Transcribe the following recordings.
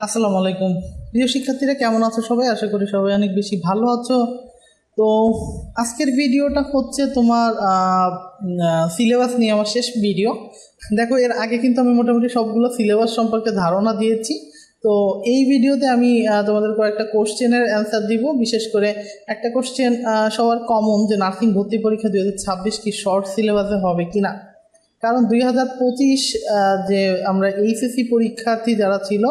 আসসালামু আলাইকুম। প্রিয় শিক্ষার্থীরা, কেমন আছো সবাই? আশা করি সবাই অনেক বেশি ভালো আছো। তো আজকের ভিডিওটা হচ্ছে তোমার সিলেবাস নিয়ে আমার শেষ ভিডিও। দেখো, এর আগে কিন্তু আমি মোটামুটি সবগুলো সিলেবাস সম্পর্কে ধারণা দিয়েছি। তো এই ভিডিওতে আমি তোমাদের কয়েকটা কোশ্চেনের অ্যান্সার দিব। বিশেষ করে একটা কোশ্চেন সবার কমন যে নার্সিং ভর্তি পরীক্ষা দুই হাজার ছাব্বিশ কি শর্ট সিলেবাসে হবে কিনা। কারণ দুই হাজার পঁচিশ যে আমরা এইচএসসি পরীক্ষার্থী যারা ছিল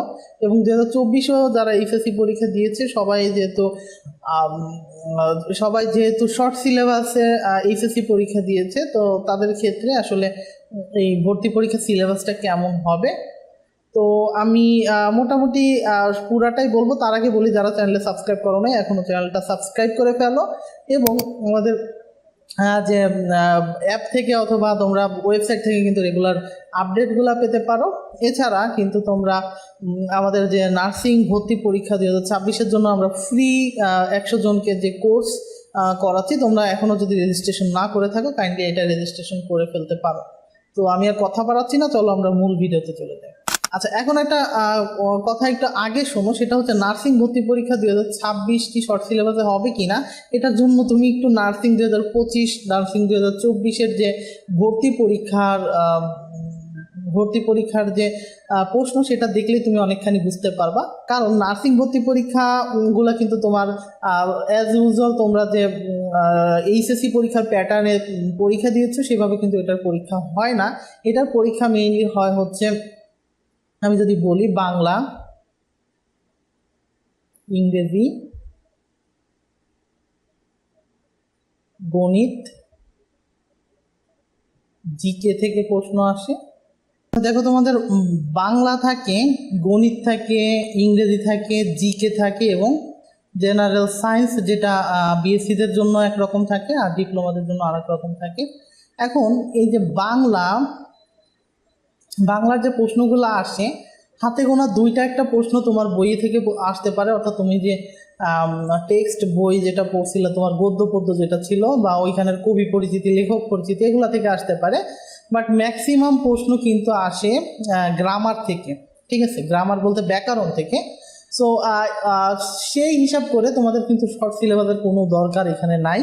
এবং দু হাজার চব্বিশেও যারা এইচএসসি পরীক্ষা দিয়েছে, সবাই যেহেতু সবাই যেহেতু শর্ট সিলেবাসে এইচএসসি পরীক্ষা দিয়েছে, তো তাদের ক্ষেত্রে আসলে এই ভর্তি পরীক্ষা সিলেবাসটা কেমন হবে? তো আমি মোটামুটি পুরাটাই বলব। তার আগে বলি, যারা চ্যানেলে সাবস্ক্রাইব করো নাই এখনও চ্যানেলটা সাবস্ক্রাইব করে ফেলো এবং আমাদের যে অ্যাপ থেকে অথবা তোমরা ওয়েবসাইট থেকে কিন্তু রেগুলার আপডেটগুলো পেতে পারো। এছাড়া কিন্তু তোমরা আমাদের যে নার্সিং ভর্তি পরীক্ষা দুই হাজার ছাব্বিশের জন্য আমরা ফ্রি একশো জনকে যে কোর্স করাচ্ছি, তোমরা এখনও যদি রেজিস্ট্রেশন না করে থাকো কাইন্ডলি এটা রেজিস্ট্রেশন করে ফেলতে পারো। তো আমি আর কথা বাড়াচ্ছি না, চলো আমরা মূল ভিডিওতে চলে যাই। আচ্ছা এখন একটা কথা একটু আগে শোনো, সেটা হচ্ছে নার্সিং ভর্তি পরীক্ষা দুই হাজার ছাব্বিশটি শর্ট সিলেবাসে হবে কি না এটার জন্য তুমি একটু নার্সিং দুই হাজার পঁচিশ, নার্সিং দুই হাজার চব্বিশের যে ভর্তি পরীক্ষার ভর্তি পরীক্ষার যে প্রশ্ন, সেটা দেখলেই তুমি অনেকখানি বুঝতে পারবা। কারণ নার্সিং ভর্তি পরীক্ষাগুলো কিন্তু তোমার অ্যাজ ইউজুয়াল তোমরা যে এইচএসসি পরীক্ষার প্যাটার্নে পরীক্ষা দিয়েছ, সেভাবে কিন্তু এটার পরীক্ষা হয় না। এটার পরীক্ষা মেইনলি হয় হচ্ছে আমি যদি বলি বাংলা, ইংরেজি, গণিত জিকে থেকে প্রশ্ন আসে। দেখো তোমাদের বাংলা থাকে, গণিত থাকে, ইংরেজি থাকে জিকে থাকে এবং জেনারেল সায়েন্স যেটা বিএসসিদের জন্য একরকম থাকে আর ডিপ্লোমাদের জন্য আরেক রকম থাকে। এখন এই যে বাংলা বাংলার যে প্রশ্নগুলো আসে, হাতে গোনা দুইটা একটা প্রশ্ন তোমার বই থেকে আসতে পারে। অর্থাৎ তুমি যে টেক্সট বই যেটা পড়ছিলে, তোমার গদ্য পদ্য যেটা ছিল বা ওইখানের কবি পরিচিতি, লেখক পরিচিতি, এগুলো থেকে আসতে পারে। বাট ম্যাক্সিমাম প্রশ্ন কিন্তু আসে গ্রামার থেকে, ঠিক আছে? গ্রামার বলতে ব্যাকরণ থেকে। সো সেই হিসাব করে তোমাদের কিন্তু শর্ট সিলেবাসের কোনো দরকার এখানে নাই।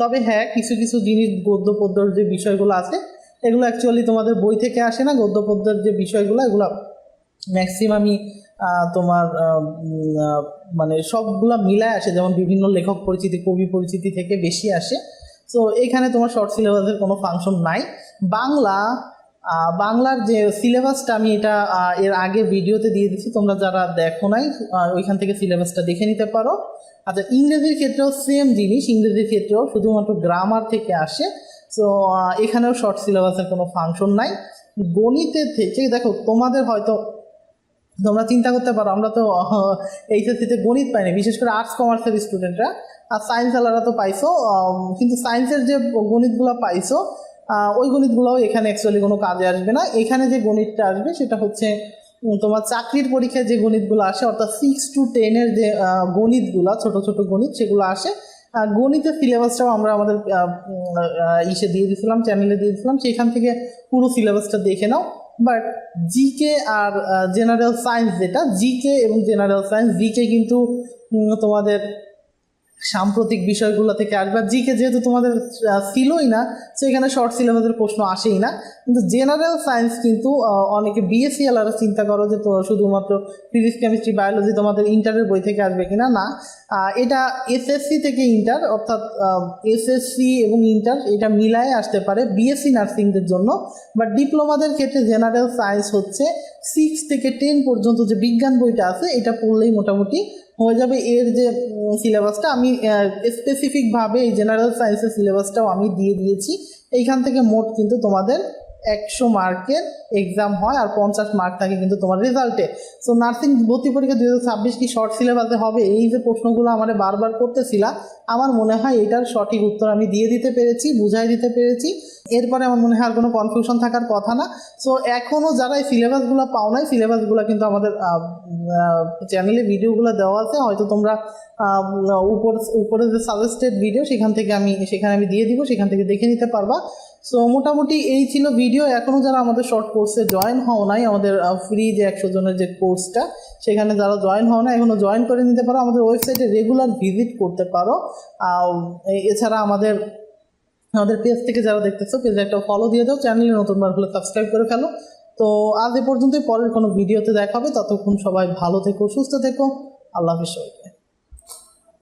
তবে হ্যাঁ কিছু কিছু জিনিস গদ্য পদ্যর যে বিষয়গুলো আছে এগুলো অ্যাকচুয়ালি তোমাদের বই থেকে আসে না গদ্য পদ্যের যে বিষয়গুলো, এগুলো ম্যাক্সিমামই তোমার মানে সবগুলা মিলায় আসে। যেমন বিভিন্ন লেখক পরিচিতি, কবি পরিচিতি থেকে বেশি আসে। সো এখানে তোমার শর্ট সিলেবাসের কোনো ফাংশন নাই। বাংলা বাংলার যে সিলেবাসটা আমি এটা এর আগে ভিডিওতে দিয়ে দিচ্ছি তোমরা যারা দেখো নাই ওইখান থেকে সিলেবাসটা দেখে নিতে পারো। আচ্ছা ইংরেজির ক্ষেত্রেও সেম জিনিস। ইংরেজির ক্ষেত্রেও শুধুমাত্র গ্রামার থেকে আসে। সো এখানেও শর্ট সিলেবাসের কোনো ফাংশন নাই। গণিতের থেকে, দেখো, তোমাদের হয়তো তোমরা চিন্তা করতে পারো, আমরা তো এইচএসসিতে গণিত পাইনি, বিশেষ করে আর্টস কমার্সের স্টুডেন্টরা আর সায়েন্স আলারা তো পাইছো কিন্তু সায়েন্সের যে গণিতগুলো পাইছো ওই গণিতগুলোও এখানে অ্যাকচুয়ালি কোনো কাজে আসবে না। এখানে যে গণিতটা আসবে, সেটা হচ্ছে তোমার চাকরির পরীক্ষায় যে গণিতগুলো আসে, অর্থাৎ সিক্স টু টেনের যে গণিতগুলো, ছোট ছোট গণিত, সেগুলো আসে। গণিতের সিলেবাসটাও আমরা আমাদের ইসে দিয়ে দিয়েছিলাম চ্যানেলে দিয়ে দিয়েছিলাম সেখান থেকে পুরো সিলেবাসটা দেখে নাও। বাট জিকে আর জেনারেল সায়েন্স যেটা জিকে এবং জেনারেল সায়েন্স জিকে কিন্তু তোমাদের সাম্প্রতিক বিষয়গুলো থেকে আসবে। জিকে যেহেতু তোমাদের ছিলই না তো এখানে শর্ট সিলেবাসের প্রশ্ন আসেই না। কিন্তু জেনারেল সায়েন্স কিন্তু অনেকে বিএসসি আলারা চিন্তা করো যে তো শুধুমাত্র ফিজিক্স কেমিস্ট্রি বায়োলজি তোমাদের ইন্টারের বই থেকে আসবে কিনা? না। এটা এসএসসি থেকে ইন্টার অর্থাৎ এসএসসি এবং ইন্টার এটা মিলায় আসতে পারে বিএসসি নার্সিংদের জন্য। বাট ডিপ্লোমাদের ক্ষেত্রে জেনারেল সায়েন্স হচ্ছে সিক্স থেকে টেন পর্যন্ত যে বিজ্ঞান বইটা আছে, এটা পড়লেই মোটামুটি হয়ে যাবে এর যে সিলেবাসটা আমি স্পেসিফিকভাবে এই জেনারেল সায়েন্সের সিলেবাসটাও আমি দিয়ে দিয়েছি। এইখান থেকে মোট কিন্তু তোমাদের একশো মার্কের এক্সাম হয় আর পঞ্চাশ মার্ক থাকে কিন্তু তোমার রেজাল্টে সো নার্সিং ভর্তি পরীক্ষা দু ছাব্বিশ কি শর্ট সিলেবাসে হবে? এই যে প্রশ্নগুলো আমার বারবার করতেছিলাম আমার মনে হয় এটার সঠিক উত্তর আমি দিয়ে দিতে পেরেছি, বুঝাই দিতে পেরেছি। এরপরে আমার মনে হয় আর কোনো কনফিউশন থাকার কথা না। সো এখনও যারা এই সিলেবাসগুলো পাও নাই সিলেবাসগুলো কিন্তু আমাদের চ্যানেলে ভিডিওগুলো দেওয়া আছে। হয়তো তোমরা উপর, উপরে যে সাজেস্টেড ভিডিও সেখান থেকে আমি, সেখানে আমি দিয়ে দিব, সেখান থেকে দেখে নিতে পারবা। সো মোটামুটি এই ছিল ভিডিও এখনও যারা আমাদের শর্ট কোর্সে জয়েন হও নাই, আমাদের ফ্রি যে একশো জনের যে কোর্সটা সেখানে যারা জয়েন হও না এখনও জয়েন করে নিতে পারো। আমাদের ওয়েবসাইটে রেগুলার ভিজিট করতে পারো। এছাড়া আমাদের আমাদের পেজ থেকে যারা দেখতেছো পেজে একটা ফলো দিয়ে দাও। চ্যানেলে নতুনবার হলে সাবস্ক্রাইব করে ফেলো। তো, আজ এ পর্যন্তই। পরের কোনো ভিডিওতে দেখা হবে। ততক্ষণ সবাই ভালো থেকো, সুস্থ থেকো। আল্লাহ হাফিজ